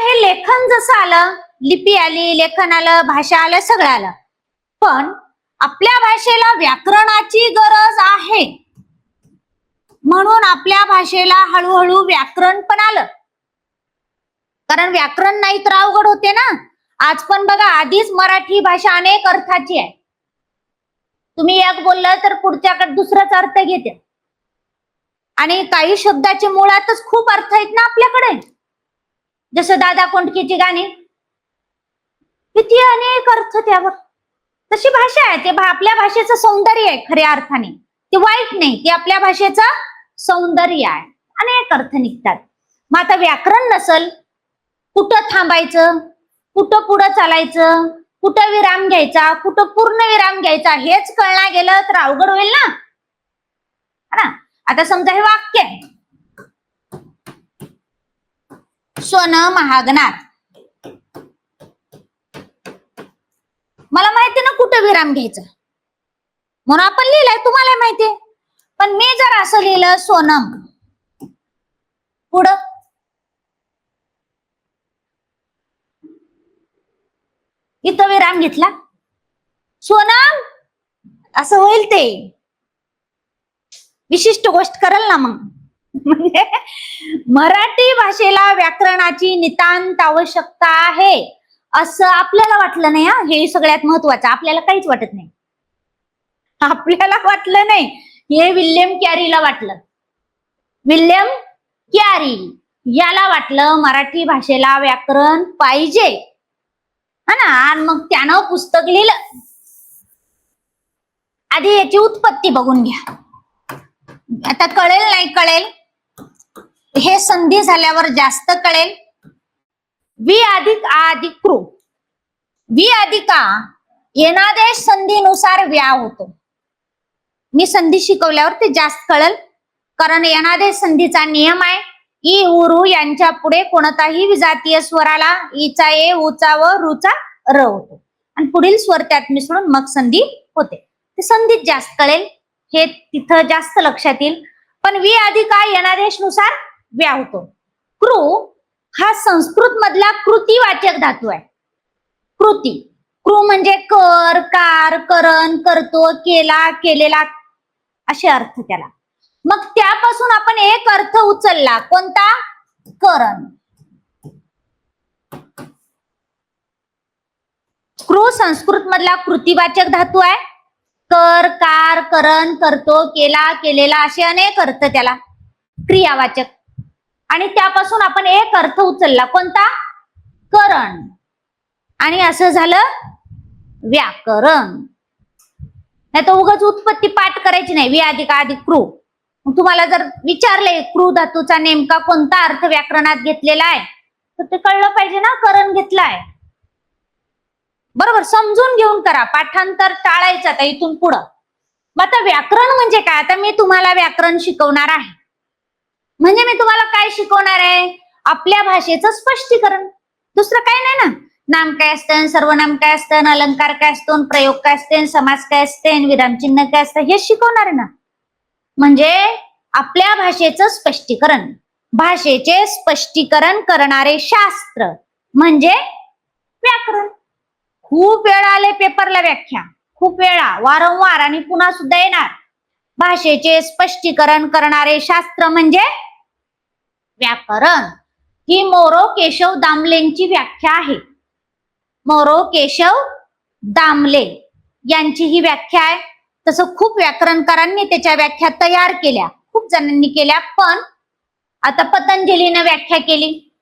हे लेखन जसं आलं लिपी आली लेखन आलं भाषा आलं सगळं आलं. पण आपल्या भाषेला व्याकरणाची गरज आहे. म्हणून आपल्या भाषेला हळूहळू व्याकरण पण आलं. कारण व्याकरण नाही तर अवघड होते ना. आज पण बघा आधीच मराठी भाषा अनेक अर्थाची आहे. तुम्ही एक बोललं तर पुढच्याकडे दुसराच अर्थ घेते. आणि काही शब्दाचे मुळातच खूप अर्थ आहेत ना आपल्याकडे. जसं दादा कोंडकेची गाणी. किती अनेक अर्थ त्यावर. तशी भाषा आहे ते आपल्या भाषेचं सौंदर्य आहे खऱ्या अर्थाने. ते वाईट नाही ते आपल्या भाषेचं सौंदर्य आहे. अनेक अर्थ निघतात. मग आता व्याकरण नसल कुठं थांबायचं कुठं पुढं चालायचं कुठं विराम घ्यायचा कुठं पूर्ण विराम घ्यायचा हेच कळणार गेलं तर अवघड होईल ना? हा ना? आता समजा हे वाक्य आहे. सोनं महागणार. मला माहिती ना कुठं विराम घ्यायचा. म्हणून आपण लिहिलंय तुम्हाला माहितीये पण मी जर असं लिहिलं सोनम पुढं. इथं विराम घेतला. सोनम असं होईल ते. विशिष्ट गोष्ट करल ना मग. म्हणजे मराठी भाषेला व्याकरणाची नितांत आवश्यकता आहे. असं आपल्याला वाटलं नाही हा? हे सगळ्यात महत्वाचं आपल्याला काहीच वाटत नाही. आपल्याला वाटलं नाही. हे विल्यम कॅरीला वाटलं. विल्यम कॅरी याला वाटलं मराठी भाषेला व्याकरण पाहिजे. हा ना? आणि मग त्यानं पुस्तक लिहिलं. आधी याची उत्पत्ती बघून घ्या. आता कळेल नाही कळेल? हे संधी झाल्यावर जास्त कळेल. वि अधिक आ अधिक कृ. वि अधिका येणादेश संधीनुसार व्या होतो. मी संधी शिकवल्यावर ते जास्त कळल. कारण येणादेश संधीचा नियम आहे ई उरु यांच्या पुढे कोणताही विजातीय स्वराला ईचा ए उचा व रुचा र होतो. आणि पुढील स्वर त्यात मिसळून मग संधी होते. ते संधीत जास्त कळेल. हे तिथं जास्त लक्षात येईल. पण वि अधिका येणादेशनुसार व्या होतो कृ हा संस्कृत मधला कृतीवाचक धातू आहे. कृती. कृ म्हणजे कर कार करण करतो केला केलेला असे अर्थ त्याला. मग त्यापासून आपण एक अर्थ उचलला. कोणता? करण. कृ संस्कृत मधला कृतीवाचक धातू आहे. कर कार करण करतो केला केलेला असे अनेक अर्थ त्याला. क्रियावाचक. आणि त्यापासून आपण एक अर्थ उचलला. कोणता? करण. आणि असं झालं व्याकरण. नाही तर उगाच उत्पत्ती पाठ करायची नाही. वि अधिक अधिक क्रू. मग तुम्हाला जर विचारले क्रू धातूचा नेमका कोणता अर्थ व्याकरणात घेतलेला आहे? तर ते कळलं पाहिजे ना करण घेतलाय. बरोबर समजून घेऊन करा. पाठांतर टाळायचं आता इथून पुढं. मग आता व्याकरण म्हणजे काय? आता मी तुम्हाला व्याकरण शिकवणार आहे. म्हणजे मी तुम्हाला काय शिकवणार आहे? आपल्या भाषेचं स्पष्टीकरण. दुसरं काय नाही ना? नाम काय असतं सर्वनाम काय असतं अलंकार काय असतो प्रयोग काय असते समाज काय असते विरामचिन्ह काय असतं हे शिकवणार आहे ना? म्हणजे आपल्या भाषेचं स्पष्टीकरण. भाषेचे स्पष्टीकरण करणारे शास्त्र. म्हणजे व्याकरण. खूप वेळा आले पेपरला व्याख्या. खूप वेळा. वारंवार आणि पुन्हा सुद्धा येणार. भाषेचे स्पष्टीकरण करणारे शास्त्र म्हणजे व्याकरण. ही मोरो केशव दामलेंची व्याख्या आहे. मोरो केशव दामले यांची ही व्याख्या आहे. तसं खूप व्याकरणकारांनी त्याच्या व्याख्या तयार केल्या. खूप जणांनी केल्या पण आता पतंजलीनं व्याख्या केली.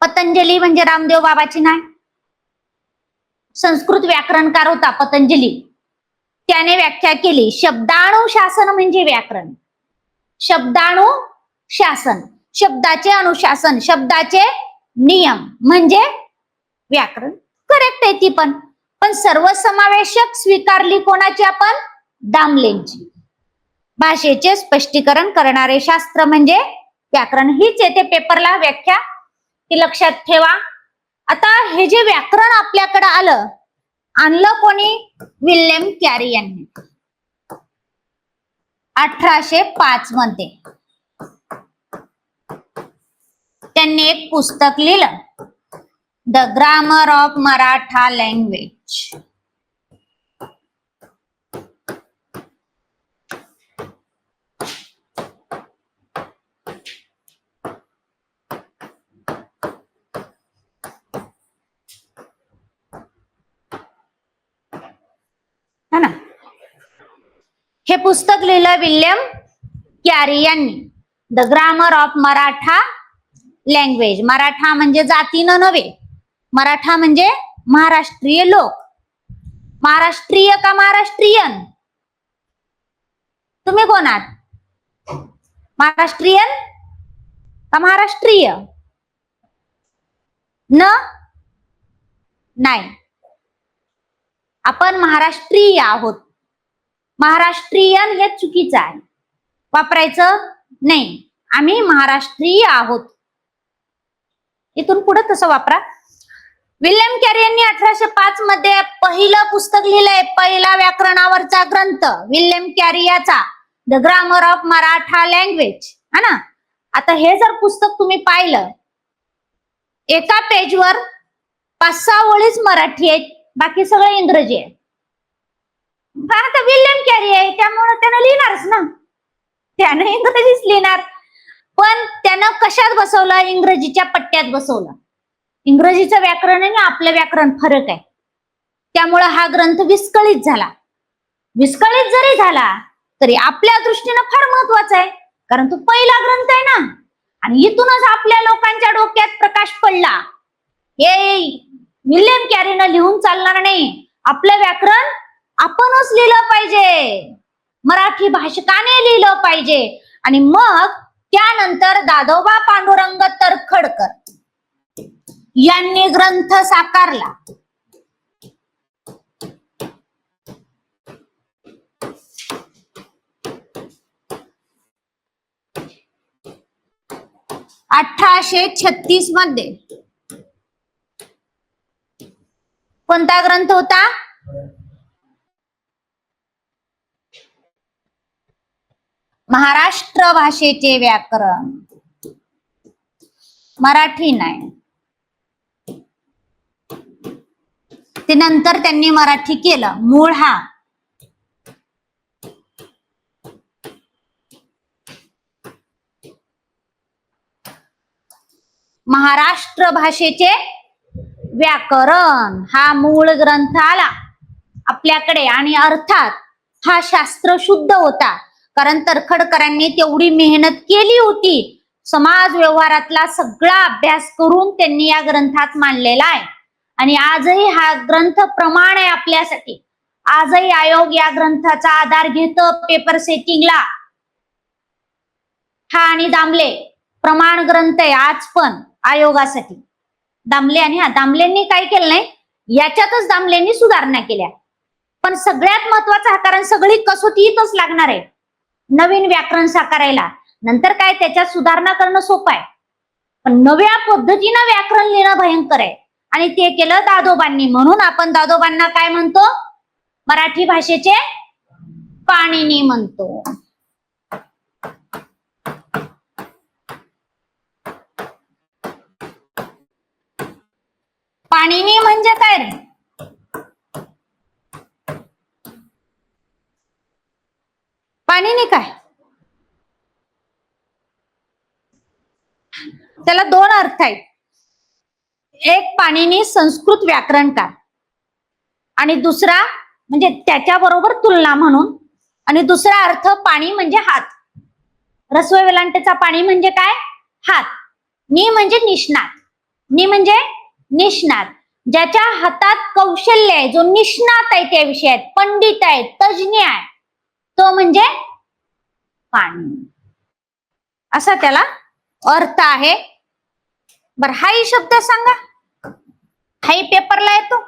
पतंजली म्हणजे रामदेव बाबाची नाही संस्कृत व्याकरणकार होता पतंजली. त्याने व्याख्या केली. शब्दाणु शासन म्हणजे व्याकरण. शब्दाणु शासन. शब्दाचे अनुशासन शब्दाचे नियम म्हणजे व्याकरण. करेक्ट आहे ती पण. पण सर्वसमावेशक स्वीकारली कोणाची आपण? दामलेंची. भाषेचे स्पष्टीकरण करणारे शास्त्र म्हणजे व्याकरण. हीच येते पेपरला व्याख्या. ती लक्षात ठेवा. आता हे जे व्याकरण आपल्याकडे आलं आणलं कोणी? विल्यम कॅरी यांनी अठराशे पाच मध्ये. त्यांनी एक पुस्तक लिहिलं. The grammar of Maratha language ना? हे पुस्तक लिहिलं विल्यम कॅरी यांनी. The grammar of Maratha language Maratha म्हणजे जातीनं नव्हे. मराठा म्हणजे महाराष्ट्रीय लोक. महाराष्ट्रीय का महाराष्ट्रीयन? तुम्ही कोण आहात महाराष्ट्रीयन का महाराष्ट्रीय? न? नाही. आपण महाराष्ट्रीय आहोत. महाराष्ट्रीयन हे चुकीचं आहे. वापरायचं नाही. आम्ही महाराष्ट्रीय आहोत. इथून पुढे तसं वापरा. विल्यम कॅरी यांनी अठराशे पाच मध्ये पहिलं पुस्तक लिहिलंय पहिला व्याकरणावरचा ग्रंथ विल्यम कॅरी याचा the grammar of Maratha language हा ना? आता हे जर पुस्तक तुम्ही पाहिलं एका पेजवर पाच सहा ओळीच मराठी आहेत बाकी सगळं इंग्रजी आहे. आता विल्यम कॅरी आहे त्यामुळे त्यानं लिहिणारच ना? त्यानं इंग्रजीच लिहिणार. पण त्यानं कशात बसवलं? इंग्रजीच्या पट्ट्यात बसवलं. इंग्रजीचं व्याकरण आणि आपलं व्याकरण फरक आहे. त्यामुळं हा ग्रंथ विस्कळीत झाला. विस्कळीत जरी झाला तरी आपल्या दृष्टीनं फार महत्त्वाचा आहे. कारण तो पहिला ग्रंथ आहे ना. आणि इथूनच आपल्या लोकांच्या डोक्यात प्रकाश पडला. हे विल्यम कॅरीनं लिहून चालणार नाही. आपलं व्याकरण आपणच लिहिलं पाहिजे. मराठी भाषिकाने लिहिलं पाहिजे. आणि मग त्यानंतर दादोबा पांडुरंग तरखडकर यांनी ग्रंथ साकारला. अठराशे छत्तीसमध्ये. कोणता ग्रंथ होता? महाराष्ट्र भाषेचे व्याकरण. मराठी नाही. ते नंतर त्यांनी मराठी केलं. मूळ हा. महाराष्ट्र भाषेचे व्याकरण. हा मूळ ग्रंथ आला. आपल्याकडे आणि अर्थात हा शास्त्र शुद्ध होता. कारण तरखडकरांनी तेवढी मेहनत केली होती. समाज व्यवहारातला सगळा अभ्यास करून त्यांनी या ग्रंथात मांडलेला आहे. आणि आजही हा ग्रंथ प्रमाण आहे आपल्यासाठी. आजही आयोग या ग्रंथाचा आधार घेत पेपर सेटिंगला हा आणि दामले प्रमाण ग्रंथ आहे आज पण आयोगासाठी. दामले आणि हा दामलेंनी काय केलं नाही? याच्यातच दामलेंनी सुधारणा केल्या. पण सगळ्यात महत्त्वाचा हा कारण सगळी कसोटी इथंच लागणार आहे. नवीन व्याकरण साकारायला. नंतर काय? त्याच्यात सुधारणा करणं सोपं आहे. पण नव्या पद्धतीनं व्याकरण लिहिणं भयंकर आहे. आणि ते केलं दादोबांनी. म्हणून आपण दादोबांना काय म्हणतो? मराठी भाषेचे पाणिनी म्हणतो पाणिनी म्हणजे काय रे पाणिनी काय? त्याला दोन अर्थ आहेत. एक पाणीने संस्कृत व्याकरणकार आणि दुसरा म्हणजे त्याच्याबरोबर तुलना म्हणून. आणि दुसरा अर्थ पाणी म्हणजे हात. रस्व वेलांटेचा पाणी म्हणजे काय? हात. नि म्हणजे निष्णात. नि म्हणजे निष्णात. ज्याच्या हातात कौशल्य आहे जो निष्णात आहे त्या विषयात पंडित आहे तज्ज्ञ आहे तो म्हणजे पाणी. असा त्याला अर्थ आहे. बर हाही शब्द सांगा. हाही पेपरला येतो.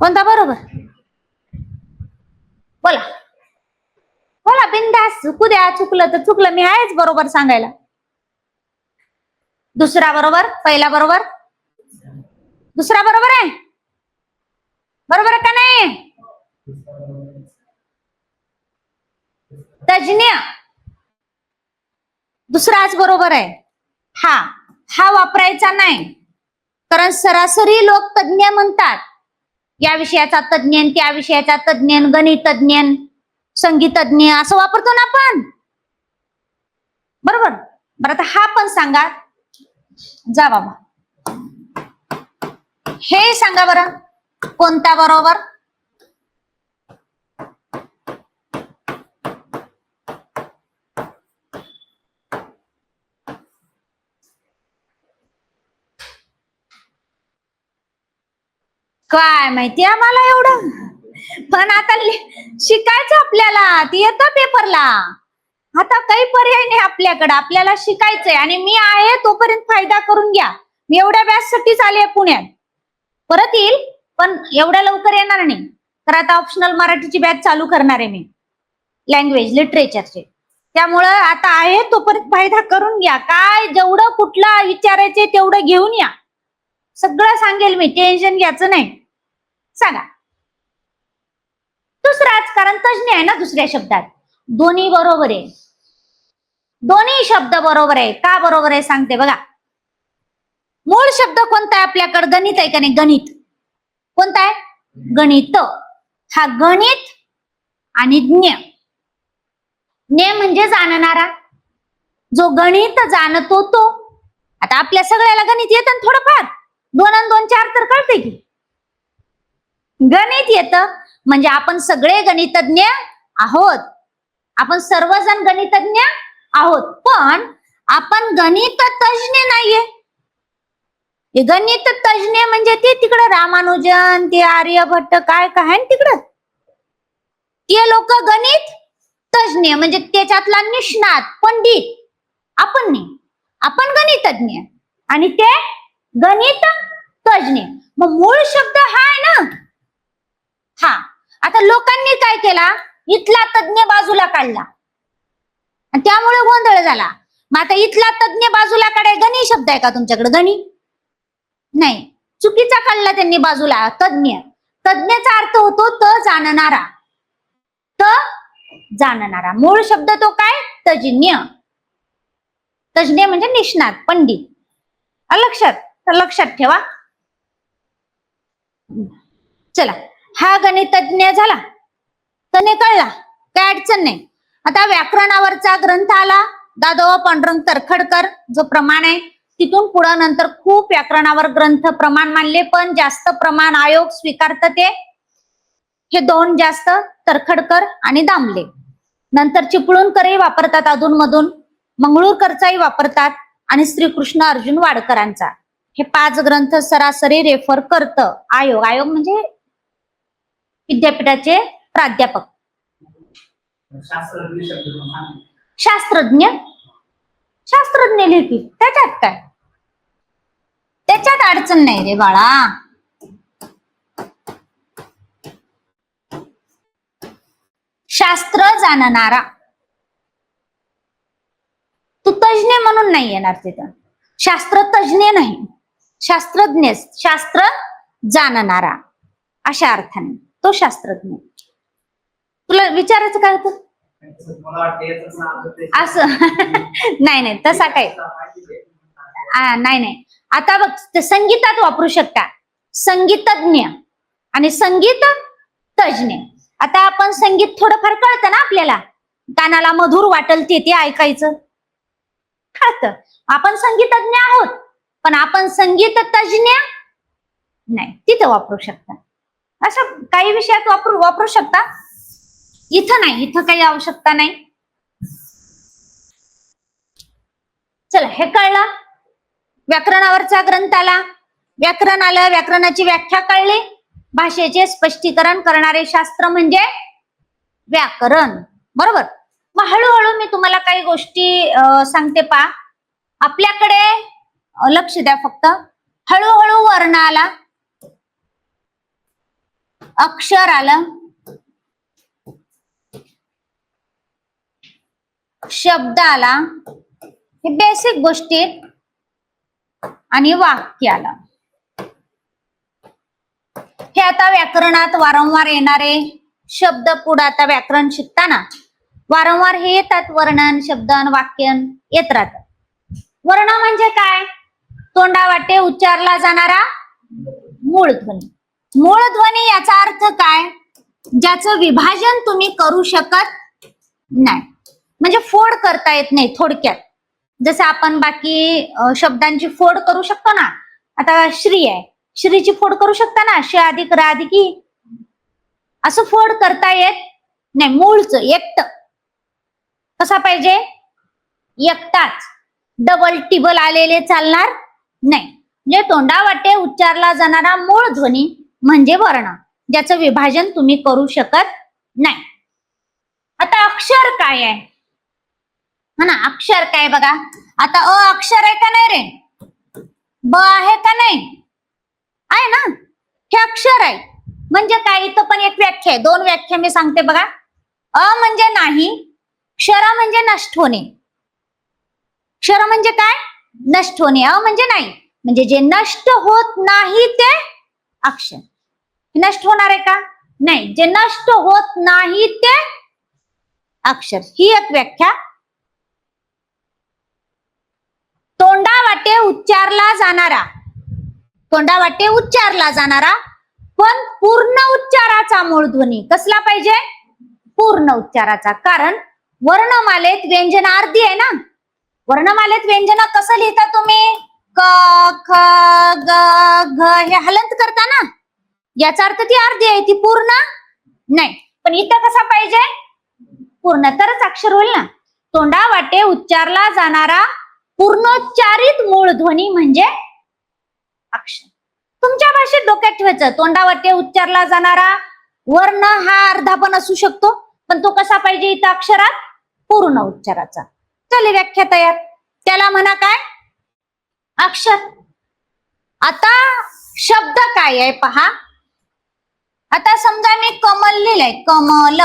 कोणता बरोबर? बोला. बोला बिंदास चुकू द्या चुकलं तर चुकलं. मी आहेच बरोबर सांगायला. दुसरा बरोबर पहिला बरोबर. दुसरा बरोबर आहे? बरोबर आहे का नाही? तज्ज्ञ दुसराच बरोबर आहे. हा हा वापरायचा नाही. कारण सरासरी लोक तज्ज्ञ म्हणतात. या विषयाचा तज्ञ त्या विषयाचा तज्ज्ञ गणितज्ञ गणित संगीतज्ञ असं वापरतो ना आपण? बरोबर. बरं आता हा पण सांगा. जा बाबा. हे सांगा बरं. कोणता बरोबर? काय माहिती आम्हाला एवढं? पण आता शिकायचं आपल्याला. ती येतं पेपरला आता काही पर्याय नाही आपल्याकडे. आपल्याला शिकायचंय. आणि मी आहे तोपर्यंत फायदा करून घ्या. मी एवढ्या बॅच आले पुण्यात. परत येईल पण एवढ्या लवकर येणार नाही. तर आता ऑप्शनल मराठीची बॅच चालू करणार आहे मी. लँग्वेज लिटरेचरचे त्यामुळं आता आहे तो परत फायदा करून घ्या. काय जेवढं कुठला विचारायचे तेवढं घेऊन या. सगळं सांगेल मी टेन्शन घ्यायचं नाही. सांगा. दुसरं कारण तज्ञ आहे ना दुसऱ्या शब्दात. दोन्ही बरोबर आहे. दोन्ही शब्द बरोबर आहे. का बरोबर आहे सांगते बघा. मूळ शब्द कोणता आहे आपल्याकडे? गणित आहे का नाही? गणित. कोणता आहे? गणित. हा गणित आणि ज्ञ. ज्ञ म्हणजे जाणणारा. जो गणित जाणतो तो. आता आपल्या सगळ्याला गणित येतं थोडंफार. दोन आणि दोन चार तर कळते की. गणित येतं म्हणजे आपण सगळे गणितज्ञ आहोत. आपण सर्वजण गणितज्ञ आहोत. पण आपण गणित तज्ज्ञ नाहीये. गणित तज्ञ म्हणजे ते तिकडं रामानुजन ते आर्यभट्ट काय काय आहे ना तिकडं? ते लोक गणित तज्ञ म्हणजे त्याच्यातला निष्णात पंडित आपण नाही. आपण गणितज्ञ आणि ते गणित तज्ञ मग मूळ शब्द हा आहे ना? हा. आता लोकांनी काय केला? इथला तज्ञ बाजूला काढला. त्यामुळे गोंधळ झाला. मग आता इथला तज्ञ बाजूला काढाय गणी शब्द आहे का तुमच्याकडे? गणी. नाही. चुकीचा काढला त्यांनी बाजूला तज्ञ. तज्ञचा अर्थ होतो त जाणणारा. त जाणणारा. मूळ शब्द तो काय? तज्ञ तज्ञ म्हणजे निष्णात पंडित. लक्षात? लक्षात ठेवा. चला. हा गणितज्ञ झाला. तने कळला. काय अडचण नाही. आता व्याकरणावरचा ग्रंथ आला. दादोबा पांडुरंग तरखडकर जो प्रमाण आहे तिथून पुढं नंतर खूप व्याकरणावर ग्रंथ प्रमाण मानले पण जास्त प्रमाण आयोग स्वीकारत ते? हे दोन जास्त तरखडकर आणि दामले. नंतर चिपळूणकरही वापरतात अधूनमधून मंगळूरकरचाही वापरतात आणि श्रीकृष्ण अर्जुन वाडकरांचा. हे पाच ग्रंथ सरासरी रेफर करत. आयोग आयोग म्हणजे विद्यापीठाचे प्राध्यापक. शास्त्रज्ञ शास्त्रज्ञ? शास्त्रज्ञ लिहितील. त्याच्यात काय? त्याच्यात अडचण नाही रे बाळा. शास्त्र जाणणारा. तू तज्ञ म्हणून नाही येणार तिथं. शास्त्र तज्ञ नाही. शास्त्रज्ञ शास्त्र जाणणारा. अशा अर्थाने तो शास्त्रज्ञ. तुला विचारायचं काय होतं? असं. नाही नाही तसा काय नाही नाही. आता बघ ते संगीतात वापरू शकता. संगीतज्ञ आणि संगीत तज्ज्ञ आता आपण संगीत थोडंफार कळतं ना आपल्याला? कानाला मधुर वाटल ते ते ऐकायचं. कळत. आपण संगीतज्ञ आहोत पण आपण संगीत तज्ज्ञ नाही. तिथं वापरू शकता. अशा काही विषयात वापरू वापरू शकता. इथं नाही इथं काही आवश्यकता नाही. चला हे कळलं? व्याकरणावरचा ग्रंथ आला व्याकरण आलं व्याकरणाची व्याख्या कळली. भाषेचे स्पष्टीकरण करणारे शास्त्र म्हणजे व्याकरण. बरोबर? मग हळूहळू मी तुम्हाला काही गोष्टी सांगते पा. आपल्याकडे लक्ष द्या फक्त. हळूहळू वर्ण आला. अक्षर आलं. शब्द आला. हे बेसिक गोष्टी. आहेत आणि वाक्याला. हे आता व्याकरणात वारंवार येणारे शब्द पुढे आता व्याकरण शिकताना वारंवार हे येतात वर्णन शब्दन वाक्यन येत राहतात. वर्ण म्हणजे काय? तोंडावाटे उच्चारला जाणारा मूळ ध्वनी. मूळ ध्वनी याचा अर्थ काय? ज्याचं विभाजन तुम्ही करू शकत नाही. म्हणजे फोड करता येत नाही थोडक्यात. जसं आपण बाकी शब्दांची फोड करू शकतो ना आता श्री आहे. श्रीची फोड करू शकता ना श अधिक राधिकी असं फोड करता येत नाही. मूळच एकट कसा पाहिजे? एकटाच डबल टिबल आलेले चालणार नाही. म्हणजे तोंडा वाटे उच्चारला जाणारा मूळ ध्वनी म्हणजे वर्ण. ज्याचं विभाजन तुम्ही करू शकत नाही. आता अक्षर काय आहे? हा ना अक्षर काय बघा? आता अ अक्षर आहे का नाही रे? ब आहे का नाही? आहे ना? हे अक्षर आहे. म्हणजे काय? इथं पण एक व्याख्या आहे. दोन व्याख्या मी सांगते बघा. अ म्हणजे नाही क्षर म्हणजे नष्ट होणे क्षर म्हणजे काय? नष्ट होणे अ म्हणजे नाही. म्हणजे जे नष्ट होत नाही ते अक्षर. नष्ट होणार आहे का? नाही. जे नष्ट होत नाही ते अक्षर. ही एक व्याख्या तोंडा वाटे उच्चारला जाणारा. तोंडा वाटे उच्चारला जाणारा पण पूर्ण उच्चाराचा मूळ ध्वनी कसला पाहिजे? पूर्ण उच्चाराचा. कारण वर्णमालेत व्यंजन अर्धी आहे ना? वर्णमालेत व्यंजन कसं लिहिता तुम्ही? क ख ग घ हे हलंत करता ना? याचा अर्थ ती अर्धी आहे ती पूर्ण नाही. पण इथं कसा पाहिजे? पूर्ण. तरच अक्षर होईल ना? तोंडावाटे उच्चारला जाणारा पूर्णोच्चारित मूळ ध्वनी म्हणजे अक्षर. तुमच्या भाषेत डोक्यात ठेवायचं तोंडावरती उच्चारला जाणारा वर्ण हा अर्धा पण असू शकतो पण तो कसा पाहिजे इथं अक्षरात? पूर्ण उच्चाराचा. चले व्याख्या तयार. त्याला म्हणा काय? अक्षर. आता शब्द काय आहे पहा. आता समजा मी कमल लिहिलंय कमल.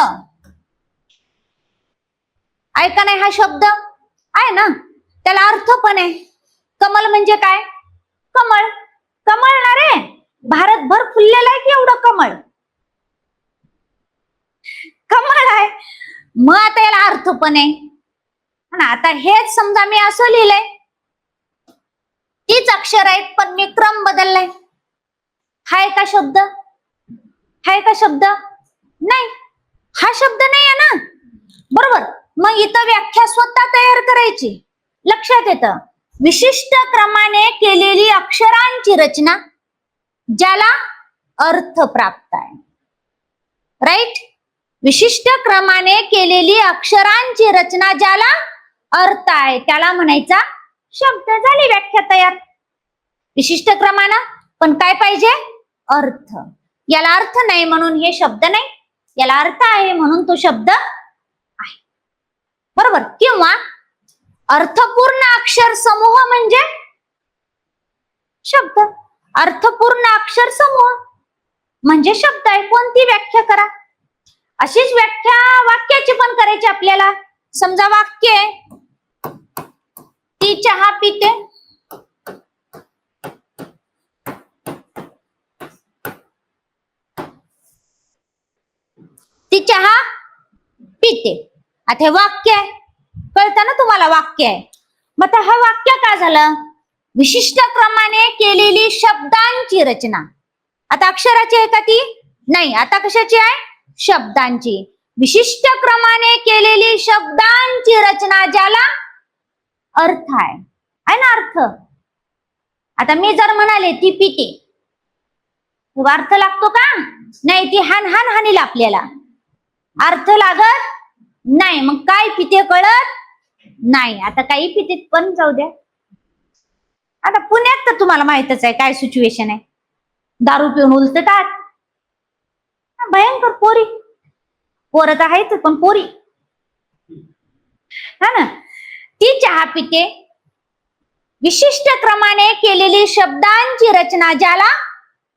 ऐका नाही हा शब्द. आहे ना? त्याला अर्थ पण आहे. कमल म्हणजे काय? कमळ. कमळ ना रे. भारतभर फुललेलं आहे की एवढं कमळ? कमळ आहे. मग आता याला अर्थ पण आहे. ना आता हेच समजा मी असं लिहिलंय. तीच अक्षर आहेत पण मी क्रम बदललाय. हाय का शब्द? हाय का शब्द? नाही. हा शब्द नाही आहे ना. बरोबर. मग इथं व्याख्या स्वतः तयार करायची. लक्षात येतं. विशिष्ट क्रमाने केलेली अक्षरांची रचना ज्याला अर्थ प्राप्त आहे. राईट विशिष्ट क्रमाने केलेली अक्षरांची रचना ज्याला अर्थ आहे. त्याला म्हणायचा शब्द. झाली व्याख्या तयार. विशिष्ट क्रमानं पण काय पाहिजे? अर्थ. याला अर्थ नाही म्हणून हे शब्द नाही. याला अर्थ आहे म्हणून तो शब्द आहे. बरोबर? किंवा अर्थपूर्ण अक्षर समूह म्हणजे शब्द. अर्थपूर्ण अक्षर समूह म्हणजे शब्द आहे. कोणती व्याख्या करा? अशीच व्याख्या वाक्याची पण करायची आपल्याला. समजा वाक्य आहे. ती चहा पिते. ती चहा पिते. आता हे वाक्य आहे. कळतं ना तुम्हाला वाक्य आहे. मग आता हा वाक्य काय झालं? विशिष्ट क्रमाने केलेली शब्दांची रचना. आता अक्षराची आहे का ती? नाही आता कशाची आहे? शब्दांची. विशिष्ट क्रमाने केलेली शब्दांची रचना ज्याला अर्थ आहे. आहे ना अर्थ? आता मी जर म्हणाले ती पिते. अर्थ लागतो का? नाही ती हान हान हानील आपल्याला. अर्थ लागत नाही. मग काय पिते कळत? नाही आता काही पितेत पण जाऊ द्या. आता पुण्यात तर तुम्हाला माहितच आहे काय सिच्युएशन आहे. दारू पिऊन उलटतात. भयंकर पोरी. पोरं तर आहेच पण पोरी. हा ना? ती चहा पिते. विशिष्ट क्रमाने केलेली शब्दांची रचना ज्याला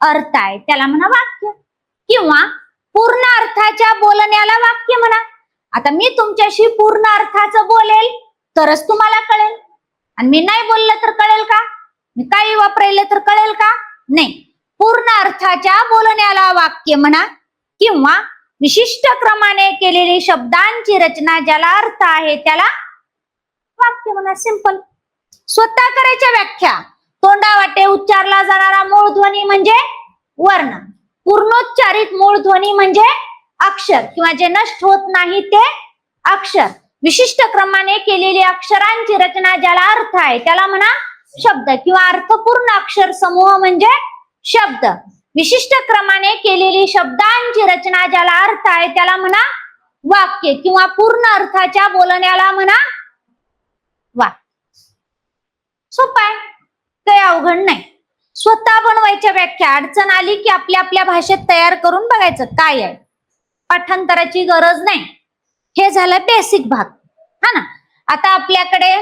अर्थ आहे त्याला म्हणा वाक्य. किंवा पूर्ण अर्थाच्या बोलण्याला वाक्य म्हणा. आता मी तुमच्याशी पूर्ण अर्थाचं बोलेल तरच तुम्हाला कळेल. आणि मी नाही बोललं तर कळेल का? मी काही वापरायलं तर कळेल का? नाही. पूर्ण अर्थाच्या बोलण्याला वाक्य म्हणा किंवा विशिष्ट क्रमाने केलेली शब्दांची रचना ज्याला अर्थ आहे त्याला वाक्य म्हणा सिंपल स्वतः करायच्या व्याख्या. तोंडावाटे उच्चारला जाणारा मूळ ध्वनी म्हणजे वर्ण. पूर्णोच्चारित मूळ ध्वनी म्हणजे अक्षर. किंवा जे नष्ट होत नाही ते अक्षर. विशिष्ट क्रमाने केलेली अक्षरांची रचना ज्याला अर्थ आहे त्याला म्हणा शब्द किंवा अर्थपूर्ण अक्षर समूह म्हणजे शब्द. विशिष्ट क्रमाने केलेली शब्दांची रचना ज्याला अर्थ आहे त्याला म्हणा वाक्य किंवा पूर्ण अर्थाच्या बोलण्याला म्हणा वाक्य. सोपाय काही अवघड नाही. स्वतः बनवायच्या व्याख्या अडचण आली की आपल्या आपल्या भाषेत तयार करून बघायचं काय आहे. पाठांतराची गरज नाही. हे झालं बेसिक भाग. हा ना? आता आपल्याकडे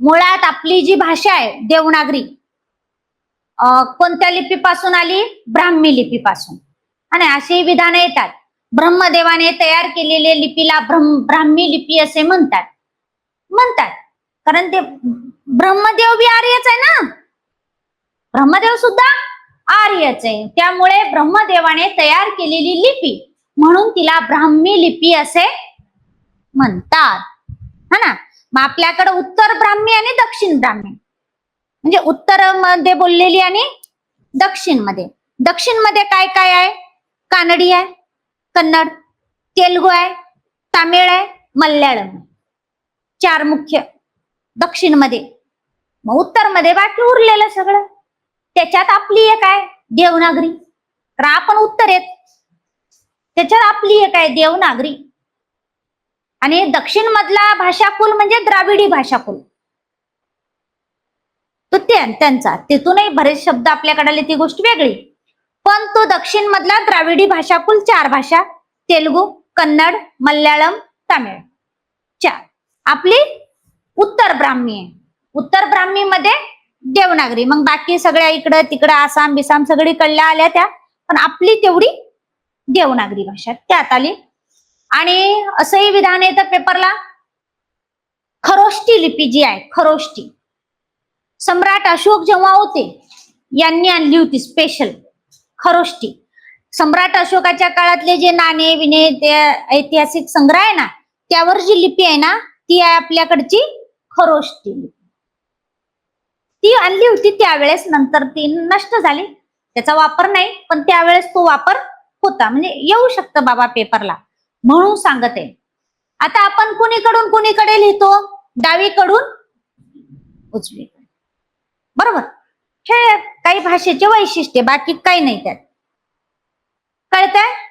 मुळात आपली जी भाषा आहे देवनागरी कोणत्या लिपीपासून आली? ब्राह्मी लिपीपासून. आणि अशी विधानं येतात. ब्रह्मदेवाने तयार केलेल्या लिपीला ब्रह्म ब्राह्मी लिपी असे म्हणतात. म्हणतात. कारण ते ब्रह्मदेव बी आर्यच आहे ना? ब्रह्मदेव सुद्धा आर्यच आहे. त्यामुळे ब्रह्मदेवाने तयार केलेली लिपी म्हणून तिला ब्राह्मी लिपी असे म्हणतात. हा ना? मग आपल्याकडे उत्तर ब्राह्मी आणि दक्षिण ब्राह्मी. म्हणजे उत्तरमध्ये बोललेली आणि दक्षिणमध्ये दक्षिणमध्ये काय काय आहे? कानडी आहे कन्नड तेलगू आहे तामिळ आहे मल्याळम आहे. चार मुख्य दक्षिणमध्ये मग उत्तरमध्ये बाकी उरलेलं सगळं. त्याच्यात आपली एक आहे देवनागरी. तर आपण उत्तर त्याच्यात आपली एक आहे देवनागरी आणि दक्षिण मधला भाषाकुल म्हणजे द्राविडी भाषाकुल. तो त्यांचा. तिथूनही बरेच शब्द आपल्याकडे आले ती गोष्ट वेगळी. पण तो दक्षिण मधला द्राविडी भाषाकुल चार भाषा. तेलगू कन्नड मल्याळम तामिळ. चार. आपली उत्तर ब्राह्मी आहे. उत्तर ब्राह्मी मध्ये देवनागरी. मग बाकी सगळ्या इकडं तिकडं आसाम बिसाम सगळीकडल्या आल्या त्या. पण आपली तेवढी देवनागरी भाषा. त्यात आली. आणि असंही विधान येतं पेपरला खरोष्टी लिपी जी आहे खरोष्टी. सम्राट अशोक जेव्हा होते यांनी आणली होती स्पेशल खरोष्टी. सम्राट अशोकाच्या काळातले जे नाणे विणे ते ऐतिहासिक संग्रह आहे ना त्यावर जी लिपी आहे ना ती आहे आपल्याकडची खरोष्टी लिपी. ती आणली होती त्यावेळेस नंतर ती नष्ट झाली. त्याचा वापर नाही पण त्यावेळेस तो वापर होता. म्हणजे येऊ शकतं बाबा पेपरला. म्हणून सांगत. आहे आता आपण कुणीकडून कुणीकडे लिहितो? डावीकडून उजवीकडे. बरोबर? हे काही भाषेचे वैशिष्ट्य बाकी काही नाही त्यात. कळतंय?